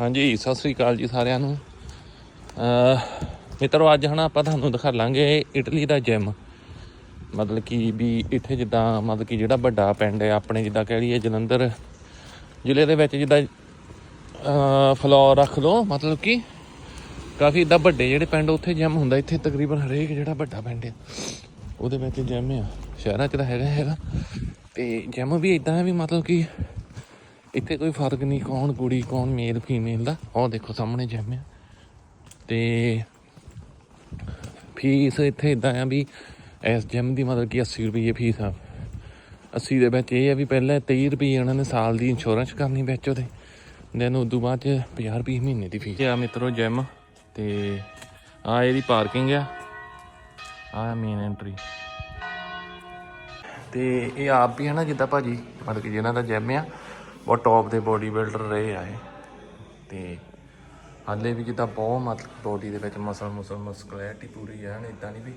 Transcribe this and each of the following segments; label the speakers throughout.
Speaker 1: ਹਾਂਜੀ, ਸਤਿ ਸ੍ਰੀ ਅਕਾਲ ਜੀ ਸਾਰਿਆਂ ਨੂੰ। ਅਹ ਮਿੱਤਰੋ, ਅੱਜ ਹਨਾ ਆਪਾਂ ਤੁਹਾਨੂੰ ਦਿਖਾ ਲਾਂਗੇ ਇਟਲੀ ਦਾ ਜਿਮ ਮਤਲਬ ਕਿ ਵੀ ਇੱਥੇ ਜਿੱਦਾਂ, ਮਤਲਬ ਕਿ ਜਿਹੜਾ ਵੱਡਾ ਪਿੰਡ ਹੈ, ਆਪਣੇ ਜਿੱਦਾਂ ਕਹਿ ਲਈਏ ਜਲੰਧਰ ਜ਼ਿਲ੍ਹੇ ਦੇ ਵਿੱਚ ਜਿੱਦਾਂ, ਅਹ ਫਲੋਰ ਰੱਖ ਲਓ, ਮਤਲਬ ਕਿ ਕਾਫੀ ਇਦਾਂ ਵੱਡੇ ਜਿਹੜੇ ਪਿੰਡ ਉੱਥੇ ਜਿਮ ਹੁੰਦਾ, ਇੱਥੇ ਤਕਰੀਬਨ ਹਰੇਕ ਜਿਹੜਾ ਵੱਡਾ ਪਿੰਡ ਹੈ, ਉਹਦੇ ਵਿੱਚ ਜਿਮ ਆ। ਸ਼ਹਿਰਾਂ 'ਚ ਤਾਂ ਹੈਗਾ ਹੈਗਾ। ਤੇ ਜਿਮ ਵੀ ਇਦਾਂ ਹੈ ਵੀ ਮਤਲਬ ਕਿ ਇੱਥੇ ਕੋਈ ਫ਼ਰਕ ਨਹੀਂ ਕੌਣ ਕੁੜੀ ਕੌਣ ਮੇਲ ਫੀਮੇਲ ਦਾ। ਉਹ ਦੇਖੋ ਸਾਹਮਣੇ ਜਿਮ ਆ। ਤੇ ਫੀਸ ਇੱਥੇ ਇਦਾਂ ਆ ਵੀ ਇਸ ਜਿਮ ਦੀ ਮਤਲਬ ਕਿ 80 ਰੁਪਏ ਫੀਸ ਆ। 80 ਦੇ ਵਿੱਚ ਇਹ ਆ ਵੀ ਪਹਿਲਾਂ 23 ਰੁਪਏ ਉਹਨਾਂ ਨੇ ਸਾਲ ਦੀ ਇੰਸ਼ੋਰੈਂਸ ਕਰਨੀ ਵਿੱਚ ਉਹਦੇ। ਦੈਨ ਉਦੋਂ ਬਾਅਦ ਚ 50 ਰੁਪਏ ਮਹੀਨੇ ਦੀ ਫੀਸ। ਆ ਮਿੱਤਰੋ ਜਿਮ ਤੇ ਆ ਇਹਦੀ ਪਾਰਕਿੰਗ ਆ। ਆ ਮੇਨ ਐਂਟਰੀ ਤੇ ਇਹ ਆਪ ਵੀ ਹੈ ਨਾ ਜਿੱਦਾਂ ਭਾਜੀ ਮਤਲਬ ਕਿ ਜਿਹਨਾਂ ਦਾ ਜਿਮ ਆ ਬਹੁਤ ਟੌਪ ਦੇ ਬੋਡੀ ਬਿਲਡਰ ਰਹੇ ਆ ਇਹ। ਤੇ ਹਾਲੇ ਵੀ ਜਿੱਦਾਂ ਬਹੁਤ ਮਤਲਬ ਬੋਡੀ ਦੇ ਵਿੱਚ ਮਸਲ ਮੁਸਲ ਮਸਕੁਲੈਰਿਟੀ ਪੂਰੀ ਐਨ ਨਾ ਇਦਾਂ ਨਹੀਂ ਵੀ।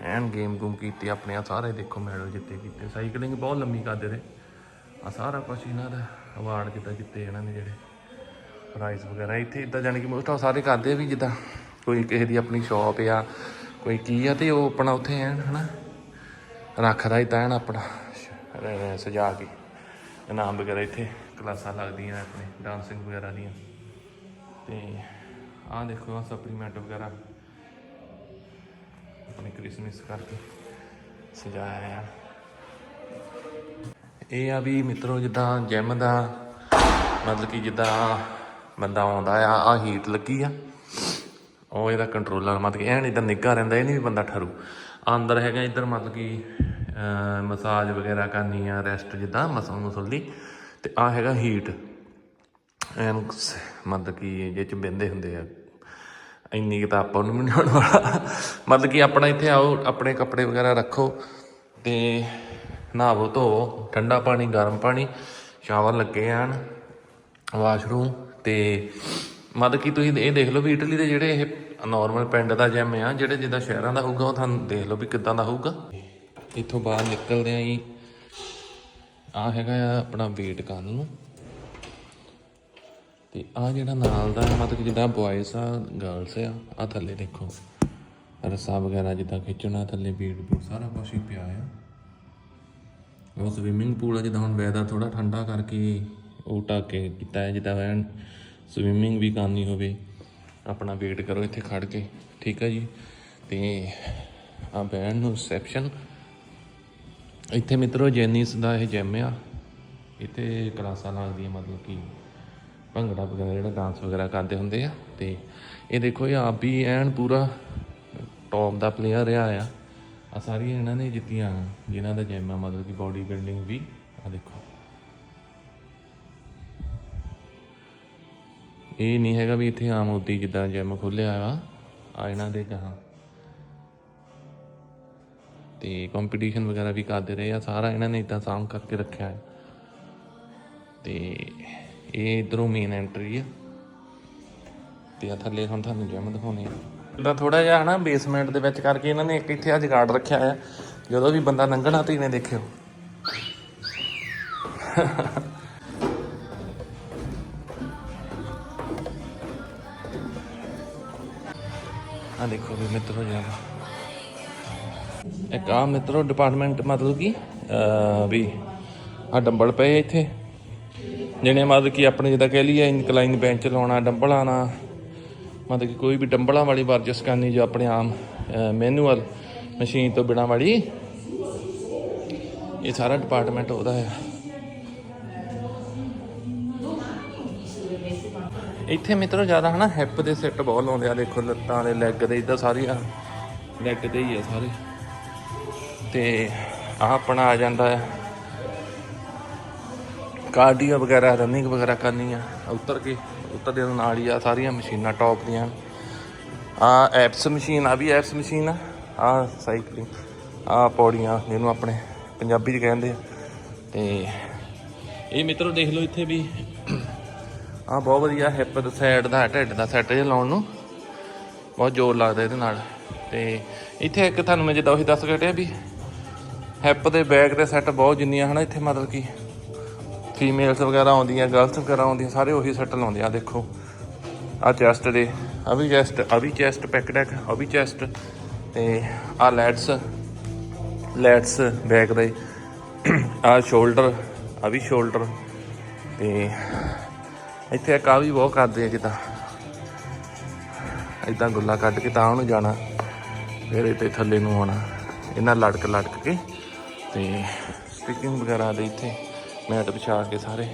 Speaker 1: ਐਨ ਗੇਮ ਗੂਮ ਕੀਤੀ ਆਪਣੇ ਆ, ਸਾਰੇ ਦੇਖੋ ਮੈਡਲ ਜਿੱਤੇ ਕੀਤੇ। ਸਾਈਕਲਿੰਗ ਬਹੁਤ ਲੰਮੀ ਕਰਦੇ ਰਹੇ। ਆ ਸਾਰਾ ਕੁਝ ਇਹਨਾਂ ਦਾ ਅਵਾਰਡ ਜਿੱਦਾਂ ਜਿੱਤੇ ਇਹਨਾਂ ਨੇ ਜਿਹੜੇ ਪ੍ਰਾਈਜ਼ ਵਗੈਰਾ। ਇੱਥੇ ਇਦਾਂ ਜਾਣੀ ਕਿ ਮੋਸਟ ਆਫ ਸਾਰੇ ਕਰਦੇ ਵੀ ਜਿੱਦਾਂ ਕੋਈ ਕਿਸੇ ਦੀ ਆਪਣੀ ਸ਼ਾਪ ਆ, ਕੋਈ ਕੀ ਆ ਤੇ ਉਹ ਆਪਣਾ ਉੱਥੇ ਐਨ, ਹਨਾ। ਰੱਖਦਾ ਹੀ ਤਾਂ ਐਨ ਆਪਣਾ ਸਜਾ ਕੇ। ਇਨਾਮ ਵਗੈਰਾ ਇੱਥੇ ਕਲਾਸਾਂ ਲੱਗਦੀਆਂ ਆਪਣੇ ਡਾਂਸਿੰਗ ਵਗੈਰਾ ਦੀਆਂ। ਤੇ ਆਹ ਦੇਖੋ ਆ ਸਪਲੀਮੈਂਟ ਵਗੈਰਾ। ਆਪਣੇ ਕ੍ਰਿਸਮਸ ਕਰਕੇ ਸਜਾਇਆ ਆ। ਇਹ ਆ ਵੀ ਮਿੱਤਰੋ, ਜਿੱਦਾਂ ਜਿਮ ਦਾ, ਮਤਲਬ ਕਿ ਜਿੱਦਾਂ ਬੰਦਾ ਆਉਂਦਾ ਆ ਆ ਹੀਟ ਲੱਗੀ ਆ। ਉਹ ਇਹਦਾ ਕੰਟਰੋਲਰ ਮਤਲਬ ਕਿ ਐਨ ਇਦਾਂ ਨਿੱਘਾ ਰਹਿੰਦਾ, ਇਹ ਨਹੀਂ ਵੀ ਬੰਦਾ ਠਰੂ। ਅੰਦਰ ਹੈਗਾ ਇੱਧਰ, ਮਤਲਬ ਕਿ ਮਸਾਜ ਵਗੈਰਾ ਕਰਨੀ ਆ ਰੈਸਟ ਜਿੱਦਾਂ ਮਸਲ ਮੁਸਲ ਦੀ ਤੇ ਆ ਹੈਗਾ ਹੀਟ ਐਨ ਮਤਲਬ ਕਿ ਜੇ ਚ ਬੰਦੇ ਹੁੰਦੇ ਆ। ਇੰਨੀ ਕੁ ਤਾਂ ਆਪਾਂ ਨੂੰ ਵੀ ਨਹੀਂ ਹੋਣ ਵਾਲਾ। ਮਤਲਬ ਕਿ ਆਪਣਾ ਇੱਥੇ ਆਓ, ਆਪਣੇ ਕੱਪੜੇ ਵਗੈਰਾ ਰੱਖੋ ਤੇ ਨਹਾਵੋ, ਧੋਵੋ। ਠੰਡਾ ਪਾਣੀ, ਗਰਮ ਪਾਣੀ। ਸ਼ਾਵਰ ਲੱਗੇ ਆਣ, ਵਾਸ਼ਰੂਮ ਤੇ ਮਤਲਬ ਕਿ ਤੁਸੀਂ ਇਹ ਦੇਖ ਲਓ ਵੀ ਇਟਲੀ ਦੇ ਜਿਹੜੇ ਇਹ ਨਾਰਮਲ ਪਿੰਡ ਦਾ ਜਿਮ ਆ, ਜਿਹੜੇ ਜਿੱਦਾਂ ਸ਼ਹਿਰਾਂ ਦਾ ਹੋਊਗਾ, ਉਹ ਤੁਹਾਨੂੰ ਦੇਖ ਲਓ ਵੀ ਕਿੱਦਾਂ ਦਾ ਹੋਊਗਾ। ਇੱਥੋਂ ਬਾਹਰ ਨਿਕਲਦੇ ਆਂ ਜੀ। ਆ ਹੈਗਾ ਆ ਆਪਣਾ ਵੇਟ ਕਰਨ ਨੂੰ। ਤੇ ਆ ਜਿਹੜਾ ਨਾਲ ਦਾ ਮਤਲਬ ਜਿੱਦਾਂ ਬॉयਜ਼ ਆ ਗਰਲਸ ਆ ਆ ਥੱਲੇ ਦੇਖੋ। ਰੱਸਾ ਵਗੈਰਾ ਜਿੱਦਾਂ ਖਿੱਚਣਾ, ਥੱਲੇ ਬੀਟ ਬੂਟ, ਸਾਰਾ ਕੁਝ ਹੀ ਪਿਆ ਆ। ਉਹ ਸਵਿਮਿੰਗ ਪੂਲ ਆ, ਜਿੱਦਾਂ ਹੁਣ ਵੈਦਰ ਥੋੜਾ ਠੰਡਾ ਕਰਕੇ ਉਹ ਢੱਕ ਕੇ ਕੀਤਾ ਹੈ, ਜਿੱਦਾਂ ਸਵਿਮਿੰਗ ਵੀ ਕਰਨੀ ਹੋਵੇ, ਆਪਣਾ ਵੇਟ ਕਰੋ, ਇੱਥੇ ਖੜ ਕੇ, ਠੀਕ ਹੈ ਜੀ? ਤੇ ਆ ਬੈਂਡ ਨੂੰ ਰਿਸੈਪਸ਼ਨ ਇੱਥੇ ਮਿੱਤਰੋ, ਜੈਨੀਸ ਦਾ ਇਹ ਜਿਮ ਆ। ਇੱਥੇ ਕਲਾਸਾਂ ਲੱਗਦੀਆਂ, ਮਤਲਬ ਕਿ ਭੰਗੜਾ ਵਗੈਰਾ, ਜਿਹੜਾ ਡਾਂਸ ਵਗੈਰਾ ਕਰਦੇ ਹੁੰਦੇ ਆ। ਤੇ ਇਹ ਦੇਖੋ ਇਹ ਆਪ ਵੀ ਐਨ ਪੂਰਾ ਟੌਪ ਦਾ ਪਲੇਅਰ ਰਿਹਾ ਆ। ਆ ਸਾਰੀਆਂ ਇਹਨਾਂ ਨੇ ਜਿੱਤੀਆਂ, ਜਿਨ੍ਹਾਂ ਦਾ ਜਿਮ ਆ, ਮਤਲਬ ਕਿ ਬਾਡੀ ਬਿਲਡਿੰਗ ਵੀ। ਆ ਦੇਖੋ। ਇਹ ਨਹੀਂ ਹੈਗਾ ਵੀ ਇੱਥੇ ਆਮ ਉਦੀ ਜਿੱਦਾਂ ਜਿਮ ਖੋਲਿਆ ਆ ਆ ਇਹਨਾਂ ਦੇ ਜਹਾਂ ਤੇ ਕੰਪੀਟੀਸ਼ਨ ਵਗੈਰਾ ਵੀ ਕਰਦੇ ਰਹੇ ਆ, ਸਾਰਾ ਇਹਨਾਂ ਨੇ ਇਦਾਂ ਸਾਂਭ ਕਰਕੇ ਰੱਖਿਆ ਹੈ। ਤੇ ਇਹ ਇਧਰੋਂ ਮੇਨ ਐਂਟਰੀ ਆ। ਤੇ ਆ ਥੱਲੇ ਹੁਣ ਤੁਹਾਨੂੰ ਜਿਮ ਦਿਖਾਉਣੀ ਆ। ਇਦਾਂ ਥੋੜਾ ਜਿਹਾ ਹਨਾ ਬੇਸਮੈਂਟ ਦੇ ਵਿੱਚ ਕਰਕੇ ਇਹਨਾਂ ਨੇ ਇੱਕ ਇੱਥੇ ਆ ਜਗਾੜ ਰੱਖਿਆ ਆ। ਜਦੋਂ ਵੀ ਬੰਦਾ ਲੰਘਣਾ ਤੇ ਇਹਨੇ ਦੇਖਿਓ। ਆ ਦੇਖੋ ਵੀ ਮਿੱਤਰੋ ਜਿਹਾ ਇੱਕ ਆ ਮਿੱਤਰੋ ਡਿਪਾਰਟਮੈਂਟ ਮਤਲਬ ਕਿ ਵੀ ਆ ਡੰਬਲ ਪਏ ਇੱਥੇ। ਜਿਹਨੇ ਮਤਲਬ ਕਿ ਆਪਣੇ ਜਿੱਦਾਂ ਕਹਿ ਲਈਏ ਇਨਕਲਾਈਨ ਬੈਂਚ ਲਾਉਣਾ, ਡੰਬਲ ਨਾਲ ਮਤਲਬ ਕਿ ਕੋਈ ਵੀ ਡੰਬਲਾਂ ਵਾਲੀ ਵਰਜਿਸ਼ ਕਰਨੀ ਜੋ ਆਪਣੇ ਆਮ ਮੈਨੂਅਲ ਮਸ਼ੀਨ ਤੋਂ ਬਿਨਾ ਵਾਲੀ, ਇਹ ਸਾਰਾ ਡਿਪਾਰਟਮੈਂਟ ਉਹਦਾ ਹੈ ਇੱਥੇ ਮਿੱਤਰੋ ਜ਼ਿਆਦਾ ਹਨਾ ਹਿੱਪ ਦੇ ਸੈੱਟ ਬਹੁਤ ਲਾਉਂਦੇ ਆ, ਦੇਖੋ ਲੱਤਾਂ ਦੇ ਲੈਗ ਦੇ, ਇਦਾਂ ਸਾਰੀਆਂ ਲੈਗ ਦੇ ਹੀ ਆ ਸਾਰੇ। ਤੇ ਆਹ ਆਪਣਾ ਆ ਜਾਂਦਾ ਹੈ ਕਾਰਡੀਓ ਵਗੈਰਾ ਰਨਿੰਗ ਵਗੈਰਾ ਕਰਨੀ ਆ ਉੱਤਰ ਕੇ, ਉੱਤਰ ਦੇ ਨਾਲ ਹੀ ਆ ਸਾਰੀਆਂ ਮਸ਼ੀਨਾਂ ਟੌਪ ਦੀਆਂ। ਆ ਐਪਸ ਮਸ਼ੀਨ ਆ ਵੀ ਐਪਸ ਮਸ਼ੀਨ ਆ। ਆ ਸਾਈਕਲਿੰਗ ਆ ਪੌੜੀਆਂ, ਜਿਹਨੂੰ ਆਪਣੇ ਪੰਜਾਬੀ ਚ ਕਹਿੰਦੇ ਆ। ਤੇ ਇਹ ਮਿੱਤਰੋ ਦੇਖ ਲਓ ਇੱਥੇ ਵੀ ਆ ਬਹੁਤ ਵਧੀਆ ਹਿੱਪ ਦਾ ਸਾਈਡ ਦਾ ਢਿੱਡ ਦਾ ਸੈੱਟ ਜਿਹਾ ਲਾਉਣ ਨੂੰ। ਬਹੁਤ ਜ਼ੋਰ ਲੱਗਦਾ ਇਹਦੇ ਨਾਲ। ਤੇ ਇੱਥੇ ਇੱਕ ਤੁਹਾਨੂੰ ਮੈਂ ਜਿੱਦਾਂ ਉਹੀ ਦੱਸ ਕੇ ਹਟਿਆ ਵੀ ਹਿੱਪ ਦੇ ਬੈਕ ਦੇ ਸੈੱਟ ਬਹੁਤ ਜਿੰਨੀਆਂ ਹਨਾ ਇੱਥੇ ਮਤਲਬ ਕਿ ਫੀਮੇਲਸ ਵਗੈਰਾ ਆਉਂਦੀਆਂ ਗਰਲਸ ਵਗੈਰਾ ਆਉਂਦੀਆਂ, ਸਾਰੇ ਉਹੀ ਸੈੱਟ ਲਾਉਂਦੇ ਆ ਦੇਖੋ। ਆ ਚੈਸਟ ਦੇ ਆ ਵੀ ਚੈਸਟ ਆ ਵੀ ਚੈਸਟ ਪੈਕ ਡੈਕ ਆ ਵੀ ਚੈਸਟ ਤੇ ਆ ਲੈਟਸ ਲੈਟਸ ਬੈਕ ਦੇ। ਆ ਸ਼ੋਲਡਰ ਆ ਵੀ ਸ਼ੋਲਡਰ ਤੇ ਇੱਥੇ ਇੱਕ ਵੀ ਬਹੁਤ ਕਰਦੇ ਆ ਜਿੱਦਾਂ ਇਦਾਂ ਗੁੱਲਾ ਕੱਢ ਕੇ ਤਾਂ ਉਹਨੂੰ ਜਾਣਾ, ਫਿਰ ਇੱਥੇ ਥੱਲੇ ਨੂੰ ਆਉਣਾ। ਇਹਨਾਂ ਲੜਕ ਲੜਕ ਕੇ ਤੇ ਸਟਿਚਿੰਗ ਵਗੈਰਾ ਦੇ ਇੱਥੇ, ਮੈਟ ਵਿਛਾ ਕੇ ਸਾਰੇ।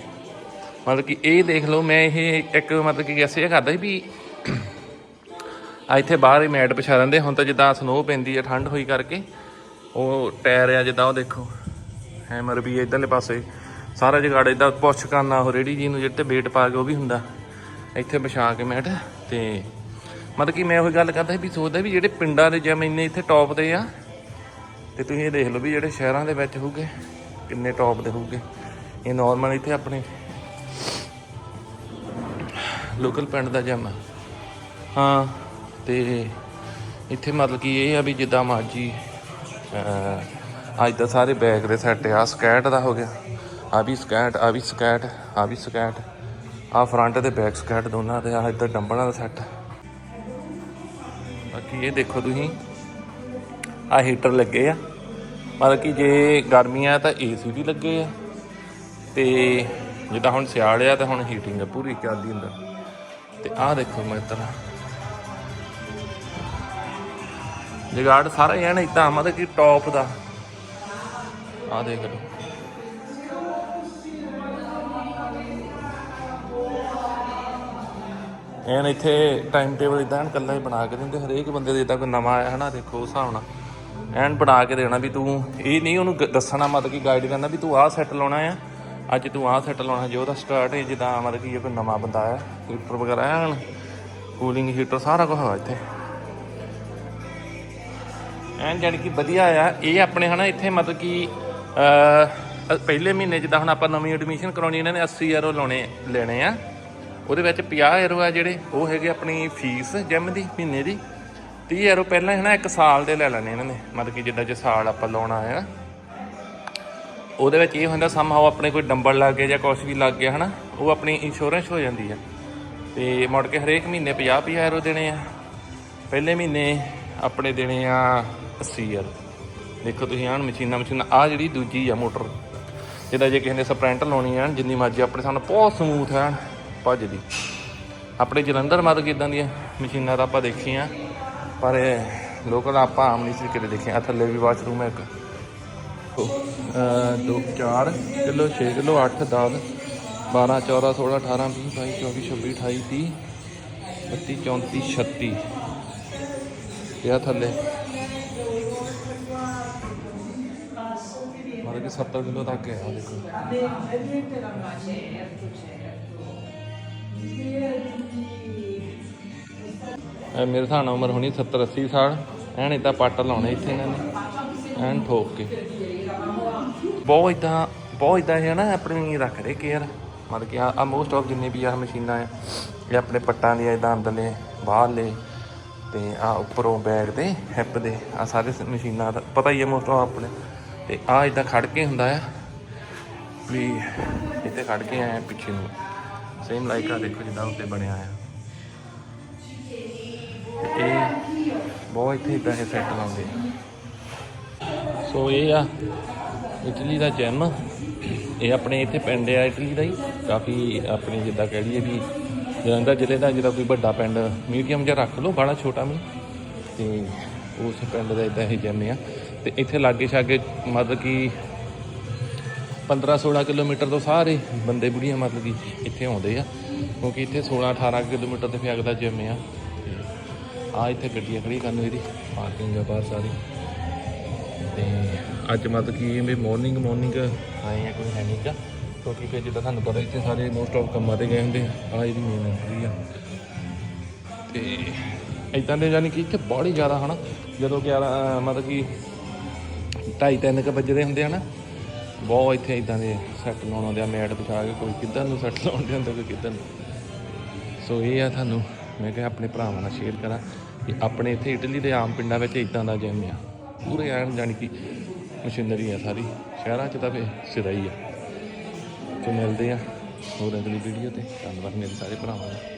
Speaker 1: ਮਤਲਬ ਕਿ ਇਹ ਦੇਖ ਲਓ, ਮੈਂ ਇਹ ਇੱਕ ਮਤਲਬ ਕਿ ਐਸੇ ਇਹ ਕਰਦਾ ਸੀ ਵੀ ਆ ਇੱਥੇ ਬਾਹਰ ਹੀ ਮੈਟ ਵਿਛਾ ਦਿੰਦੇ। ਹੁਣ ਤਾਂ ਜਿੱਦਾਂ ਸਨੋ ਪੈਂਦੀ ਹੈ ਠੰਡ ਹੋਈ ਕਰਕੇ, ਉਹ ਟਾਇਰ ਆ ਜਿੱਦਾਂ ਉਹ ਦੇਖੋ। ਹੈਮਰ ਵੀ ਇਧਰਲੇ ਪਾਸੇ। ਸਾਰਾ ਜਗਾੜ ਇਦਾਂ ਪੁੱਛ ਕਰਨਾ ਉਹ ਰੇੜੀ ਜੀ ਨੂੰ ਜਿੱਤੇ ਵੇਟ ਪਾ ਕੇ ਉਹ ਵੀ ਹੁੰਦਾ। ਇੱਥੇ ਵਿਛਾ ਕੇ ਮੈਟ ਤੇ ਮਤਲਬ ਕਿ ਮੈਂ ਉਹ ਗੱਲ ਕਰਦਾ ਵੀ ਸੋਚਦਾ ਵੀ ਜਿਹੜੇ ਪਿੰਡਾਂ ਦੇ ਜਿਮ ਇੰਨੇ ਇੱਥੇ ਟੌਪ ਦੇ ਆ, ਤੇ ਤੁਸੀਂ ਇਹ ਦੇਖ ਲਓ ਵੀ ਜਿਹੜੇ ਸ਼ਹਿਰਾਂ ਦੇ ਵਿੱਚ ਹੋਊਗੇ, ਕਿੰਨੇ ਟੌਪ ਦੇ ਹੋਊਗੇ। ਇਹ ਨਾਰਮਲ ਇੱਥੇ ਆਪਣੇ ਲੋਕਲ ਪਿੰਡ ਦਾ ਜਮ ਆ। ਹਾਂ, ਤੇ ਇੱਥੇ ਮਤਲਬ ਕਿ ਇਹ ਆ ਵੀ ਜਿੱਦਾਂ ਮਰਜ਼ੀ ਅੱਜ ਤਾਂ ਸਾਰੇ ਬੈਗ ਦੇ ਸੈੱਟ ਆ ਸਕੈਟ ਦਾ ਹੋ ਗਿਆ। ਆ ਵੀ ਸਕੈਟ, ਆ ਵੀ ਸਕੈਟ, ਆ ਵੀ ਸਕੈਟ। ਆ ਫਰੰਟ ਤੇ ਬੈਕ ਸਕੈਟ ਦੋਨਾਂ ਦੇ ਆ ਇੱਧਰ ਡੰਬਲਾਂ ਦਾ ਸੈੱਟ ਬਾਕੀ ਇਹ ਦੇਖੋ ਤੁਸੀਂ, ਆ ਹੀਟਰ ਲੱਗੇ ਆ। ਮਤਲਬ ਕਿ ਜੇ ਗਰਮੀਆਂ ਤਾਂ ਏਸੀ ਵੀ ਲੱਗੇ ਆ। ਤੇ ਜਿੱਦਾਂ ਹੁਣ ਸਿਆਲ ਆ ਤਾਂ ਹੁਣ ਹੀਟਿੰਗ ਆ ਪੂਰੀ ਚੱਲਦੀ ਅੰਦਰ। ਤੇ ਆਹ ਦੇਖੋ ਮੈਂ ਤਰ੍ਹਾਂ ਜਗਾੜ ਸਾਰਾ ਹੀ ਇਦਾਂ, ਮਤਲਬ ਕਿ ਟੌਪ ਦਾ। ਆਹ ਦੇਖ ਲਓ। ਐਨ ਇੱਥੇ ਟਾਈਮ ਟੇਬਲ ਇਦਾਂ ਐਨ ਕੱਲਾ ਹੀ ਬਣਾ ਕੇ ਦਿੰਦੇ ਹਰੇਕ ਬੰਦੇ ਦੇ ਇਦਾਂ ਕੋਈ ਨਵਾਂ ਆਇਆ ਹਨਾ ਦੇਖੋ ਉਸ ਹਿਸਾਬ ਨਾਲ। ਐਨ ਬਣਾ ਕੇ ਦੇਣਾ ਵੀ ਤੂੰ ਇਹ ਨਹੀਂ ਉਹਨੂੰ ਗ- ਦੱਸਣਾ ਮਤਲਬ ਕਿ ਗਾਈਡ ਕਰਨਾ ਵੀ ਤੂੰ ਆਹ ਸੈੱਟ ਲਾਉਣਾ ਆ ਅੱਜ ਤੂੰ ਆਹ ਸੈੱਟ ਲਾਉਣਾ ਜੇ ਉਹਦਾ ਸਟਾਰਟ ਹੈ ਜਿੱਦਾਂ ਮਤਲਬ ਕਿ ਜੇ ਕੋਈ ਨਵਾਂ ਬੰਦਾ ਆਇਆ ਹੀਟਰ ਵਗੈਰਾ ਐਨ ਕੂਲਿੰਗ ਹੀਟਰ ਸਾਰਾ ਕੁਝ ਹੈ ਇੱਥੇ। ਐਨ ਜਾਣੀ ਕਿ ਵਧੀਆ ਆ ਇਹ ਆਪਣੇ ਹਨਾ ਇੱਥੇ ਮਤਲਬ ਕਿ ਅਹ, ਅ- ਪਹਿਲੇ ਮਹੀਨੇ ਜਿੱਦਾਂ ਹੁਣ ਆਪਾਂ ਨਵੀਂ ਐਡਮਿਸ਼ਨ ਕਰਾਉਣੀ ਇਹਨਾਂ ਨੇ 80 ਯੂਰੋ ਲਾਉਣੇ ਲੈਣੇ ਆ। ਉਹਦੇ ਵਿੱਚ 50 ਯੂਰੋ ਆ ਜਿਹੜੇ, ਉਹ ਹੈਗੇ ਆਪਣੀ ਫੀਸ ਜਿਮ ਦੀ, ਮਹੀਨੇ ਦੀ। 30 ਯੂਰੋ ਪਹਿਲਾਂ ਹੈ ਨਾ, ਇੱਕ ਸਾਲ ਦੇ ਲੈ ਲੈਣੇ ਇਹਨਾਂ ਨੇ। ਮਤਲਬ ਕਿ ਜਿੱਦਾਂ ਜੇ ਸਾਲ ਆਪਾਂ ਲਾਉਣਾ ਆ। ਉਹਦੇ ਵਿੱਚ ਇਹ ਹੁੰਦਾ ਸਮਹਾਉ ਆਪਣੇ ਕੋਈ ਡੰਬਲ ਲੱਗ ਗਿਆ ਜਾਂ ਕੁਝ ਵੀ ਲੱਗ ਗਿਆ, ਹਨਾ, ਉਹ ਆਪਣੀ ਇੰਸ਼ੋਰੈਂਸ ਹੋ ਜਾਂਦੀ ਆ। ਤੇ ਮੁੜ ਕੇ ਹਰੇਕ ਮਹੀਨੇ 50 50 ਯੂਰੋ ਦੇਣੇ ਆ। ਪਹਿਲੇ ਮਹੀਨੇ ਆਪਣੇ ਦੇਣੇ ਆ 80 ਯੂਰੋ ਦੇਖੋ ਤੁਸੀਂ ਆਣ ਮਸ਼ੀਨਾਂ ਮਸ਼ੀਨਾਂ ਆ ਜਿਹੜੀ ਦੂਜੀ ਆ ਮੋਟਰ। ਜਿਹਦਾ ਜੇ ਕਿਸੇ ਨੇ ਸਪ੍ਰਿੰਟ ਲਾਉਣੀ ਆ, ਜਿੰਨੀ ਮਰਜ਼ੀ ਆਪਣੇ ਸਾਨੂੰ ਬਹੁਤ ਸਮੂਥ ਹੈ ਭੱਜਦੀ ਆਪਣੇ ਜਲੰਧਰ ਮਤਲਬ ਕਿ ਇਦਾਂ ਦੀਆਂ ਮਸ਼ੀਨਾਂ ਤਾਂ ਆਪਾਂ ਦੇਖੀਆਂ, ਪਰ ਲੋਕਲ ਆਪਾਂ ਆਮ ਨਹੀਂ ਸੀ ਕਿਤੇ ਦੇਖੇ ਥੱਲੇ ਵੀ ਵਾਸ਼ਰੂਮ ਹੈ ਇੱਕ। ਅਹ, ਦੋ 4 ਕਿਲੋ 6 ਕਿਲੋ 8 10 12 14 16 18 20 22 24 26 28 30 32 34 36 ਤੇ ਥੱਲੇ। ਮਤਲਬ ਕਿ 70 ਕਿਲੋ ਤੱਕ ਹੈ ਦੇਖੋ। ਮੇਰੇ ਹਿਸਾਬ ਨਾਲ ਉਮਰ ਹੋਣੀ 70 80 ਸਾਲ। ਐਨ ਇਦਾਂ ਪੱਟ ਲਾਉਣੇ ਇੱਥੇ ਇਹਨਾਂ ਨੇ। ਐਨ ਠੋਕ ਕੇ। ਬਹੁਤ ਇਦਾਂ ਬਹੁਤ ਇਦਾਂ ਹੈ ਨਾ ਆਪਣੀ ਰੱਖਦੇ ਕੇਅਰ। ਮਤਲਬ ਕਿ ਆ ਮੋਸਟ ਆਫ ਜਿੰਨੇ ਵੀ ਆ ਮਸ਼ੀਨਾਂ ਆ, ਇਹ ਆਪਣੇ ਪੱਟਾਂ ਦੀਆਂ ਇਦਾਂ ਅੰਦਰਲੇ ਬਾਹਰਲੇ ਤੇ ਆ ਉੱਪਰੋਂ ਬੈਗ ਦੇ ਹਿੱਪ ਦੇ, ਆ ਸਾਰੇ ਮਸ਼ੀਨਾਂ ਦਾ। ਪਤਾ ਹੀ ਹੈ ਮੋਸਟ ਆਫ ਆਪਣੇ। ਤੇ ਆ ਇਦਾਂ ਖੜ ਕੇ ਹੁੰਦਾ ਆ, ਵੀ ਇੱਥੇ ਖੜ ਕੇ ਆਏ ਪਿੱਛੇ ਨੂੰ। ਸੇਮ ਲਾਈਕ ਆ, ਦੇਖੋ ਜਿੱਦਾਂ ਉੱਤੇ ਬਣਿਆ ਆ ਇਹ ਬਹੁਤ ਇੱਥੇ ਇਦਾਂ ਇਹ ਸੈੱਟ ਲਾਉਂਦੇ ਆ। ਸੋ ਇਹ ਆ ਇਟਲੀ ਦਾ ਜਿਮ ਇਹ ਆਪਣੇ ਇੱਥੇ ਪਿੰਡ ਆ ਇਟਲੀ ਦਾ ਹੀ। ਕਾਫੀ ਆਪਣੀ ਜਿੱਦਾਂ ਕਹਿ ਲਈਏ ਵੀ ਜਲੰਧਰ ਜ਼ਿਲ੍ਹੇ ਦਾ ਜਿਹੜਾ ਕੋਈ ਵੱਡਾ ਪਿੰਡ ਮਿਊਜ਼ੀਅਮ ਜਿਹਾ ਰੱਖ ਲਓ ਬੜਾ ਛੋਟਾ ਵੀ। ਤੇ ਉਸ ਪਿੰਡ ਦਾ ਇਦਾਂ ਇਹ ਜਿਮ ਆ। ਤੇ ਇੱਥੇ ਲਾਗੇ ਛਾਗੇ ਮਤਲਬ ਕਿ 15 16 ਕਿਲੋਮੀਟਰ ਤੋਂ ਸਾਰੇ ਬੰਦੇ ਬੁੜੀਆਂ ਮਤਲਬ ਕਿ ਇੱਥੇ ਆਉਂਦੇ ਆ ਕਿਉਂਕਿ ਇੱਥੇ 16 18 ਕਿਲੋਮੀਟਰ ਤੇ ਫਿਆਗ ਦਾ ਜਿਮ ਆ। ਆ ਇੱਥੇ ਗੱਡੀਆਂ ਖੜੀ ਕਰਨ ਇਹਦੀ ਪਾਰਕਿੰਗ ਆ ਬਾਹਰ ਸਾਰੀ। ਤੇ ਅੱਜ ਮਤਲਬ ਕਿ ਵੀ ਮਾਰਨਿੰਗ ਮਾਰਨਿੰਗ ਆਏ ਆ ਕੋਈ ਹੈ ਨਹੀਂ ਗਾ ਕਿਉਂਕਿ ਫਿਰ ਜਿੱਦਾਂ ਤੁਹਾਨੂੰ ਪਤਾ ਇੱਥੇ ਸਾਰੇ ਮੋਸਟ ਆਫ ਕੰਮਾਂ ਤੇ ਗਏ ਹੁੰਦੇ ਆ ਇਹਦੀ ਮੇਨ ਐਂਟਰੀ ਆ। ਤੇ ਇਦਾਂ ਦੇ ਯਾਨੀ ਕਿ ਇੱਥੇ ਬੜੀ ਜ਼ਿਆਦਾ ਹਨਾ ਜਦੋਂ ਕਿ ਯਾਰ ਅਹ, ਮਤਲਬ ਕਿ ਢਾਈ ਤਿੰਨ ਕ ਦੇ ਹੁੰਦੇ ਆ ਨਾ ਬਹੁਤ ਇੱਥੇ ਇਦਾਂ ਦੇ ਸੈੱਟ ਲਾਉਣ ਆਉਂਦੇ ਆ, ਮੈਟ ਵਿਛਾ ਕੇ ਕੋਈ ਕਿੱਧਰ ਨੂੰ ਸੈੱਟ ਲਾਉਣ ਦੇ ਹੁੰਦੇ ਕੋਈ ਕਿੱਧਰ ਨੂੰ। ਸੋ ਇਹ ਆ ਤੁਹਾਨੂੰ, ਮੈਂ ਕਿਹਾ ਆਪਣੇ ਭਰਾਵਾਂ ਨਾਲ ਸ਼ੇਅਰ ਕਰਾਂ ਕਿ ਆਪਣੇ ਇੱਥੇ ਇਟਲੀ ਦੇ ਆਮ ਪਿੰਡਾਂ ਵਿੱਚ ਇਦਾਂ ਦਾ ਜਿਮ ਆ। ਪੂਰੇ ਐਨ ਜਾਣੀ ਕਿ ਮਸ਼ੀਨਰੀ ਆ ਸਾਰੀ। ਸ਼ਹਿਰਾਂ 'ਚ ਤਾਂ ਫੇ ਸਿਰਾ ਹੀ ਆ। ਸੋ ਮਿਲਦੇ ਆ ਹੋਰ ਅਗਲੀ ਵੀਡੀਓ ਤੇ। ਧੰਨਵਾਦ ਮੇਰੇ ਸਾਰੇ ਭਰਾਵਾਂ ਦਾ।